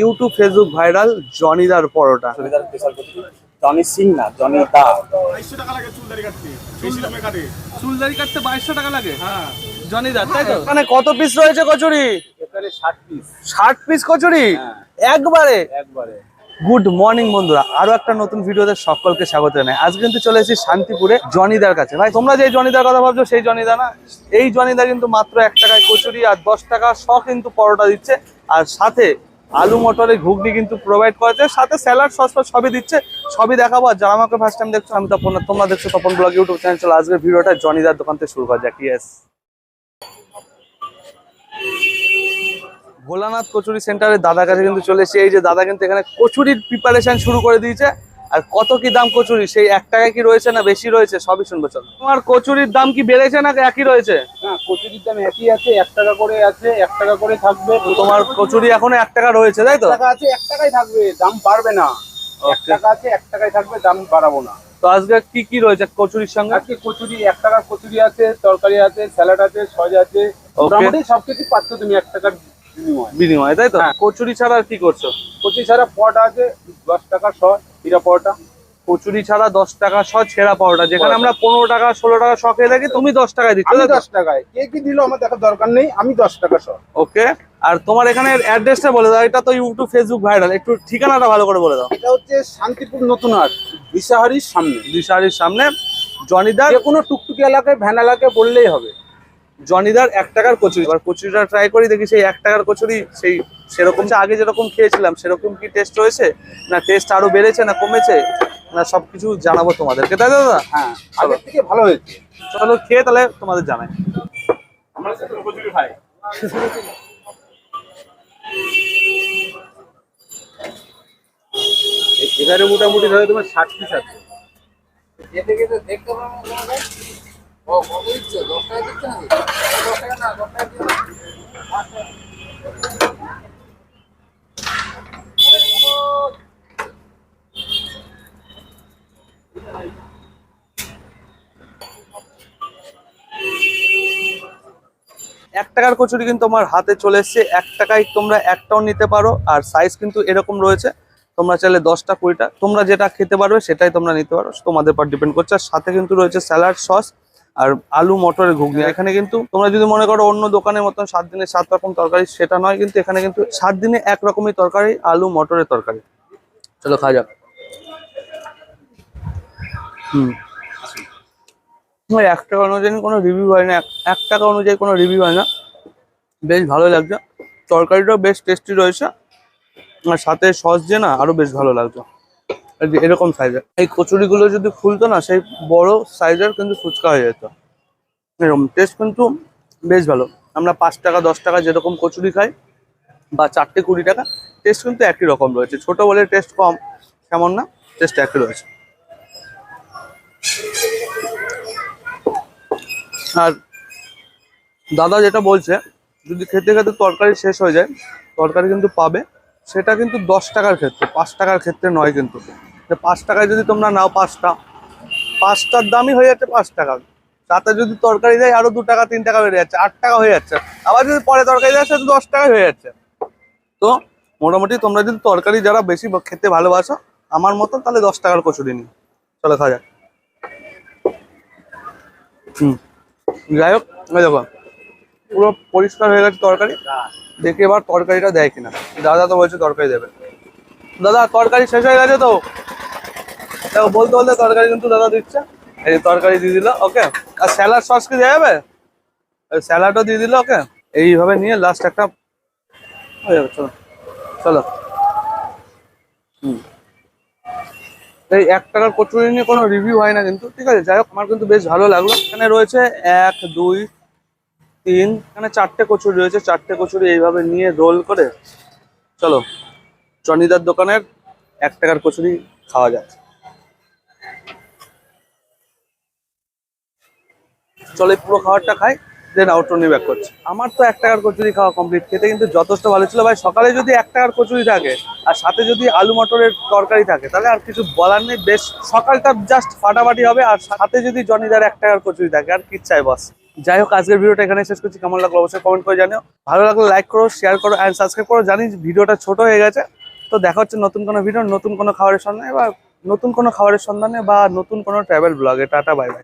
YouTube Facebook viral জনিদার পরোটা। Johnny Singh না Johnny দা। বাইশশো টাকা লাগে চুল দাড়ি কাটতে। বেশি দামে কাটে। চুল দাড়ি কাটতে বাইশশো টাকা লাগে। হ্যাঁ জনিদার তাই তো? এখানে কত পিস রয়েছে কচুরি? এখানে ষাট পিস ষাট পিস কচুরি? হ্যাঁ। একবারে? একবারে। গুড মর্নিং বন্ধুরা আরও একটা নতুন ভিডিওতে সকলকে স্বাগত জানাই। আজ কিন্তু চলে এসেছি শান্তিপুরে জনিদার কাছে। ভাই তোমরা যে জনিদার কথা ভাবছ সেই জনিদা না? এই জনিদা কিন্তু মাত্র এক টাকায় কচুরি আর দশ টাকা শ কিন্তু পরোটা দিচ্ছে। আর সাথে আলু মটরের ঘুগনি কিন্তু প্রোভাইড করা যায়। সাথে স্যালাড সস সবই দিচ্ছে। সবই দেখাবো। আর যারা আমাকে ফার্স্ট টাইম দেখছ, আমি তপন, তোমরা দেখছ তপন ব্লগ ইউটিউব চ্যানেল চলো, আজকের ভিডিওটা জনিদার দোকান থেকে শুরু করা যাক। ইয়েস ভোলানাথ কচুরি সেন্টারে দাদার কাছে কিন্তু চলে এসে এই যে দাদা কিন্তু এখানে কচুরির প্রিপারেশন শুরু করে দিয়েছে। আর কত কি দাম কচুরি? সেই এক টাকা কি রয়েছে না বেশি রয়েছে? সবই শুনব চলো। তোমার কচুরির দাম কি বেড়েছে না একই রয়েছে? হ্যাঁ কচুরির দাম একই আছে এক টাকা করে আছে এক টাকা করে থাকবে। তোমার কচুরি এখনও এক টাকা রয়েছে তাই তো? এক টাকা আছে এক টাকাই থাকবে দাম বাড়বে না। এক টাকা আছে এক টাকাই থাকবে দাম বাড়াবো না। তো আজকে কি কি রয়েছে কচুরির সঙ্গে? আজকে কচুরি এক টাকার কচুরি আছে তরকারি আছে স্যালাড আছে সজ আছে। মোটামুটি সবকিছু পাচ্ছ তুমি এক টাকার বিনিময়। তাই তো? হ্যাঁ। কচুরি ছাড়া আর কি করছ? কচুরি ছাড়া পট আছে দশ টাকা শ হিরা পরোটা। কচুরি ছাড়া দশ টাকা শ ছেঁড়া পাওয়াটা যেখানে আমরা পনেরো টাকা ষোলো টাকা শ খেয়ে থাকি তুমি দশ টাকায় দিচ্ছ দশ টাকায়। কে কি দিল আমার দেখার দরকার নেই আমি দশ টাকা শ ওকে আর তোমার এখানে অ্যাড্রেসটা বলে দাও এটা তো ইউটিউব ফেসবুক ভাইরাল একটু ঠিকানাটা ভালো করে বলে দাও। এটা হচ্ছে শান্তিপুর নতুন হাট দিশাহারির সামনে। দিশারির সামনে জনিদার কোনো টুকটুকি এলাকায় ভ্যান এলাকায় বললেই হবে। জনিদার এক টাকার কচুরি। এবার কচুরিটা ট্রাই করি দেখি সেই এক টাকার কচুরি সেই সেরকম। আগে যেরকম খেয়েছিলাম সেরকম কি টেস্ট রয়েছে? না টেস্ট আরও বেড়েছে না কমেছে? না সবকিছু জানাব তোমাদেরকে। তাই তো দাদা? হ্যাঁ আগের থেকে ভালো হয়েছে। চলো খেয়ে তাহলে তোমাদের জানাই। আমরা সেটা কচুরি খাই। এখানে মোটামুটি ধরো তোমার ষাট পিস আছে। এক টাকার কচুরি কিন্তু আমার হাতে চলে এসছে। এক টাকায় তোমরা একটাও নিতে পারো, আর সাইজ কিন্তু এরকম রয়েছে। তোমরা চাইলে দশটা, কুড়িটা, তোমরা যেটা খেতে পারবে সেটাই তোমরা নিতে পারো। তোমাদের পর ডিপেন্ড করছে। আর সাথে কিন্তু রয়েছে স্যালাড সস আর আলু মটরের ঘুগনি। এখানে কিন্তু তোমরা যদি মনে করো অন্য দোকানের মতন সাত দিনে সাত রকম তরকারি সেটা নয় কিন্তু এখানে কিন্তু সাত দিনে এক রকমই তরকারি আলু মটরের তরকারি। চলো খাওয়া যাক। হুম। এক টাকা অনুযায়ী কোনো রিভিউ হয় না এক- টাকা অনুযায়ী কোনো রিভিউ হয় না। বেশ ভালো লাগছে। তরকারিটাও বেশ টেস্টি রয়েছে। আর সাথে সস দিয়ে না আরও বেশ ভালো লাগছে। যে এরকম সাইজের এই কচুরিগুলো যদি ফুলতো না, সেই বড় সাইজের কিন্তু ফুচকা হয়ে যেত। এরকম টেস্ট কিন্তু বেশ ভালো। আমরা পাঁচ টাকা, দশ টাকা যেরকম কচুরি খাই, বা চারটে কুড়ি টাকা টেস্ট কিন্তু একই রকম রয়েছে। ছোট বলে টেস্ট কম, কেমন না টেস্ট একই রয়েছে। আর দাদা যেটা বলছে, যদি খেতে খেতে তরকারি শেষ হয়ে যায়, তরকারি কিন্তু পাবে। সেটা কিন্তু দশ টাকার ক্ষেত্রে, পাঁচ টাকার ক্ষেত্রে নয় কিন্তু। পাঁচ টাকায় যদি তোমরা নাও পাঁচটা, পাঁচটার দামই হয়ে যাচ্ছে পাঁচ টাকা। তাতে যদি তরকারি দেয়, আরও দু টাকা, তিন টাকা বেড়ে যাচ্ছে, আট টাকা হয়ে যাচ্ছে। আবার যদি পরে তরকারি দেয় সেটা দশ টাকায় হয়ে যাচ্ছে। তো মোটামুটি তোমরা যদি তরকারি যারা বেশি খেতে ভালোবাসো, আমার মতন তাহলে দশ টাকার কচুরি নিই চলো খাওয়া যাক। হুম। যাই হোক দেখো, পুরো পরিষ্কার হয়ে গেছে তরকারি। দেখি এবার তরকারিটা দেয় কিনা। দাদা তো বলছে তরকারি দেবে। দাদা, তরকারি শেষ হয়ে গেছে তো? দেখো বলতে বলতে তরকারি কিন্তু দাদা দিচ্ছে। এই তরকারি দিয়ে দিল, ওকে? আর স্যালাড সস কি দেওয়া যাবে? স্যালাডও দিয়ে দিল, ওকে? এইভাবে নিয়ে লাস্ট একটা হয়ে যাবে, চলো। চলো। এই এক টাকার কচুরি নিয়ে কোনো রিভিউ হয় না কিন্তু, ঠিক আছে? যাই হোক, আমার কিন্তু বেশ ভালো লাগল। এখানে রয়েছে এক, দুই, তিন, এখানে চারটে কচুরি রয়েছে। চারটে কচুরি এইভাবে নিয়ে রোল করে, চলো। চনিদার দোকানের এক টাকার কচুরি খাওয়া যায় চলো পুরো খাবারটা খাই দেন আউটরনি ব্যাক করছি। আমার তো এক টাকার কচুরি খাওয়া কমপ্লিট খেতে কিন্তু যথেষ্ট ভালো ছিল। ভাই, সকালে যদি এক টাকার কচুরি থাকে, আর সাথে যদি আলু মটরের তরকারি থাকে, তাহলে আর কিছু বলার নেই। বেশ, সকালটা জাস্ট ফাটাফাটি হবে, আর সাথে যদি জনিদার এক টাকার কচুরি থাকে, আর কি চাই, বস। যাই হোক, আজকের ভিডিওটা এখানে শেষ করছি। কেমন লাগল অবশ্যই কমেন্ট করে জানিও। ভালো লাগলে লাইক করো শেয়ার করো অ্যান্ড সাবস্ক্রাইব করো। জানি ভিডিওটা ছোট হয়ে গেছে। তো দেখা হচ্ছে নতুন কোনো ভিডিও নতুন কোনো খাবারের সন্ধানে বা নতুন কোনো খাবারের সন্ধানে বা নতুন কোনো ট্রাভেল ব্লগে টাটা বাই বাই